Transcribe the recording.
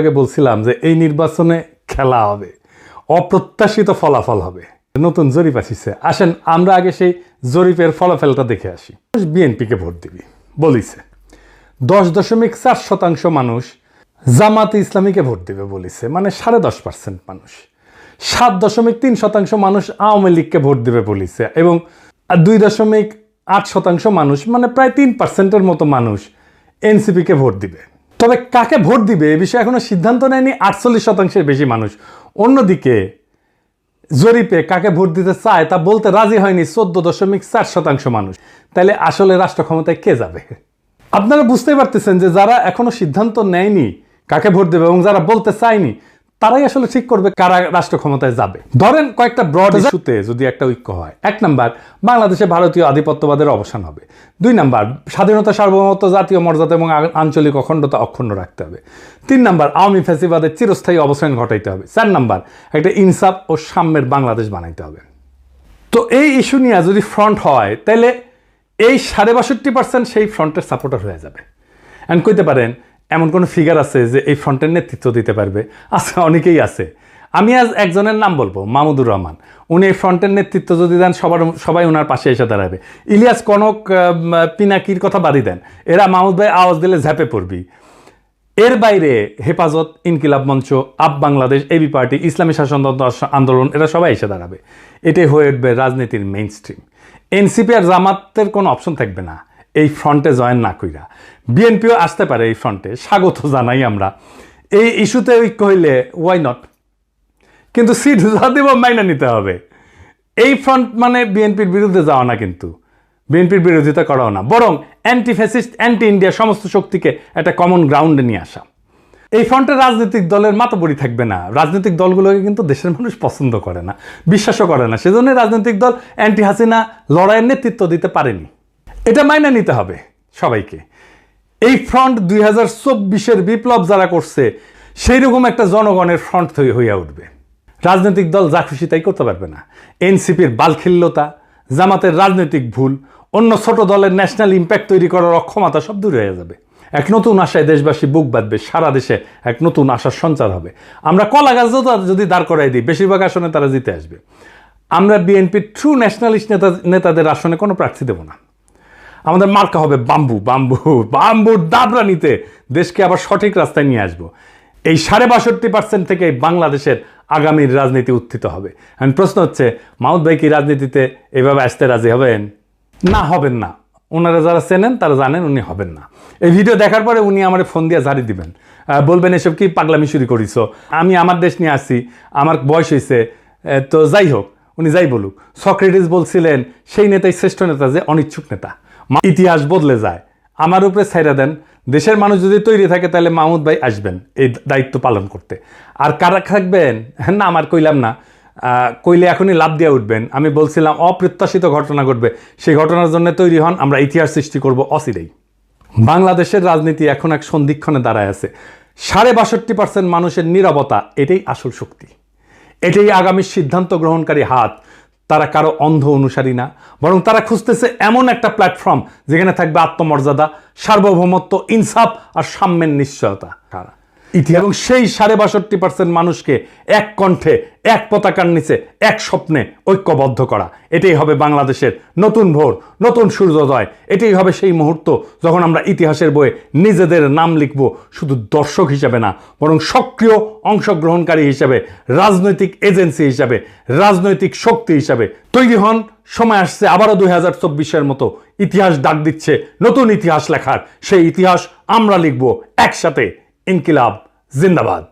আগে বলছিলাম যে এই নির্বাচনে খেলা হবে, অপ্রত্যাশিত ফলাফল হবে। নতুন জরিপ আসিছে। আসেন, আমরা আগে সেই জরিপের ফলাফলটা দেখে আসি। বিএনপিকে ভোট দিবি, বলিছে। দশ দশমিক চার শতাংশ মানুষ জামাতে ইসলামীকে ভোট দেবে বলিছে মানে সাড়ে দশ পার্সেন্ট মানুষ। সাত দশমিক তিন শতাংশ মানুষ আওয়ামী লীগকে ভোট দেবে বলিছে এবং দুই দশমিক আট শতাংশ মানুষ মানে প্রায় তিন পার্সেন্টের মতো মানুষ এনসিপিকে ভোট দিবে। তবে কাকে ভোট দিবে এ বিষয়ে এখনও সিদ্ধান্ত নেয়নি আটচল্লিশ শতাংশের বেশি মানুষ। অন্যদিকে জরিপে কাকে ভোট দিতে চায় তা বলতে রাজি হয়নি চোদ্দ দশমিক চার শতাংশ মানুষ। তাহলে আসলে রাষ্ট্র ক্ষমতায় কে যাবে? আপনারা বুঝতে পারতেছেন যে যারা এখনও সিদ্ধান্ত নেয়নি কাকে ভোট দেবে এবং যারা বলতে চায়নি তারাই আসলে ঠিক করবে কারা রাষ্ট্র ক্ষমতায় যাবে। ধরেন কয়েকটা ব্রড ইস্যুতে যদি একটা ঐক্য হয় এক নাম্বার বাংলাদেশে ভারতীয় আধিপত্যবাদের অবসান হবে। দুই নাম্বার স্বাধীনতা সার্বভৌমত্ব জাতীয় মর্যাদা এবং আঞ্চলিক অখণ্ডতা অক্ষুণ্ণ রাখতে হবে। তিন নাম্বার আওয়ামী ফ্যাসিবাদের চিরস্থায়ী অবসান ঘটাইতে হবে। চার নাম্বার একটা ইনসাফ ও সাম্যের বাংলাদেশ বানাইতে হবে। তো এই ইস্যু নিয়ে যদি ফ্রন্ট হয় তাহলে এই সাড়ে বাষট্টি পার্সেন্ট সেই ফ্রন্টের সাপোর্টার হয়ে যাবে। অ্যান্ড কইতে পারেন এমন কোনো ফিগার আছে যে এই ফ্রন্টের নেতৃত্ব দিতে পারবে? আছে অনেকেই আছে। আমি আজ একজনের নাম বলব মামুদুর রহমান। উনি এই ফ্রন্টের নেতৃত্ব যদি দেন, সবার সবাই ওনার পাশে এসে দাঁড়াবে। ইলিয়াস কনক পিনাকির কথা বাদই দেন। এরা মাহমুদ ভাই আওয়াজ দিলে ঝাঁপে পড়বি। এর বাইরে হেফাজত, ইনকিলাব মঞ্চ, আপ বাংলাদেশ, এবি পার্টি, ইসলামী শাসনতন্ত্র আন্দোলন, এরা সবাই এসে দাঁড়াবে। এটাই হয়ে উঠবে রাজনীতির মেইন স্ট্রিম এনসিপি আর জামাতের কোনো অপশন থাকবে না। এই ফ্রন্টে জয়েন না কইরা। বিএনপিও আসতে পারে এই ফ্রন্টে, স্বাগত জানাই আমরা। এই ইস্যুতে ঐক্য হইলে ওয়াই নট কিন্তু সিট যা দেব মাইনা নিতে হবে। এই ফ্রন্ট মানে বিএনপির বিরুদ্ধে যাওয়া না কিন্তু। বিএনপির বিরোধিতা করাও না। বরং অ্যান্টি ফ্যাসিস্ট অ্যান্টি ইন্ডিয়া সমস্ত শক্তিকে একটা কমন গ্রাউন্ডে নিয়ে আসা। এই ফ্রন্টে রাজনৈতিক দলের মাতবরি থাকবে না। রাজনৈতিক দলগুলোকে কিন্তু দেশের মানুষ পছন্দ করে না, বিশ্বাসও করে না। সেজন্য রাজনৈতিক দল অ্যান্টি হাসিনা লড়াইয়ের নেতৃত্ব দিতে পারেনি। এটা মাইনে নিতে হবে সবাইকে। এই ফ্রন্ট দুই হাজার চব্বিশের বিপ্লব যারা করছে সেই রকম একটা জনগণের ফ্রন্ট হইয়া উঠবে। রাজনৈতিক দল যা খুশি তাই করতে পারবে না। এনসিপির বালখিল্যতা জামাতের রাজনৈতিক ভুল, অন্য ছোট দলের ন্যাশনাল ইম্প্যাক্ট তৈরি করার অক্ষমতা সব দূরে হয়ে যাবে। এক নতুন আশায় দেশবাসী বুক বাঁধবে, সারা দেশে এক নতুন আশার সঞ্চার হবে। আমরা কলা গাছ যদি দাঁড় করাই দিই, বেশিরভাগ আসনে তারা জিতে আসবে। আমরা বিএনপির ট্রু ন্যাশনালিস্ট নেতা নেতাদের আসনে কোনো প্রার্থী দেব না। আমাদের মার্কা হবে বাম্বু বাম্বু, বাম্বুর দাবরা নিতে দেশকে আবার সঠিক রাস্তায় নিয়ে আসব। এই সাড়ে বাষট্টি পার্সেন্ট থেকে বাংলাদেশের আগামীর রাজনীতি উত্থিত হবে। এখন প্রশ্ন হচ্ছে মাউদ ভাই কি রাজনীতিতে এভাবে আসতে রাজি হবেন? না হবেন না। ওনারা যারা চেনেন, তারা জানেন উনি হবেন না। এই ভিডিও দেখার পরে উনি আমার ফোন দিয়ে ঝাড়ি দিবেন। বলবেন, এসব কি পাগলামি শুরু করিস আমি আমার দেশ নিয়ে আসছি আমার বয়স হয়েছে তো যাই হোক, উনি যাই বলুক। সক্রেটিস বলছিলেন, সেই নেতাই শ্রেষ্ঠ নেতা যে অনিচ্ছুক নেতা। ইতিহাস বদলে যায়। আমার উপরে ছাইরা দেন। দেশের মানুষ যদি তৈরি থাকে, তাহলে মাহমুদ ভাই আসবেন এই দায়িত্ব পালন করতে। আর কারা থাকবেন? হ্যাঁ না, আমার কইলাম না। কইলে এখনই লাভ দিয়ে উঠবেন। আমি বলছিলাম, অপ্রত্যাশিত ঘটনা ঘটবে। সেই ঘটনার জন্য তৈরি হন, আমরা ইতিহাস সৃষ্টি করব অচিরেই। বাংলাদেশের রাজনীতি এখন এক সন্ধিক্ষণে দাঁড়ায় আছে। সাড়ে বাষট্টি পার্সেন্ট মানুষের নীরবতা, এটাই আসল শক্তি। এটাই আগামী সিদ্ধান্ত গ্রহণকারী হাত। তারা কারও অন্ধ অনুসারী না বরং তারা খুঁজতেছে এমন একটা প্ল্যাটফর্ম যেখানে থাকবে আত্মমর্যাদা সার্বভৌমত্ব ইনসাফ আর সাম্যের নিশ্চয়তা। ইতিহাস এবং সেই সাড়ে বাষট্টি পার্সেন্ট মানুষকে এক কণ্ঠে এক পতাকার নিচে এক স্বপ্নে ঐক্যবদ্ধ করা। এটাই হবে বাংলাদেশের নতুন ভোর, নতুন সূর্যোদয়। এটাই হবে সেই মুহূর্ত যখন আমরা ইতিহাসের বইয়ে নিজেদের নাম লিখব শুধু দর্শক হিসাবে না, বরং সক্রিয় অংশগ্রহণকারী হিসাবে, রাজনৈতিক এজেন্সি হিসাবে, রাজনৈতিক শক্তি হিসাবে তৈরি হন। সময় আসছে, আবারও দুই হাজার চব্বিশের মতো ইতিহাস ডাক দিচ্ছে, নতুন ইতিহাস লেখার। সেই ইতিহাস আমরা লিখব একসাথে। ইনকিলাব, জিন্দাবাদ।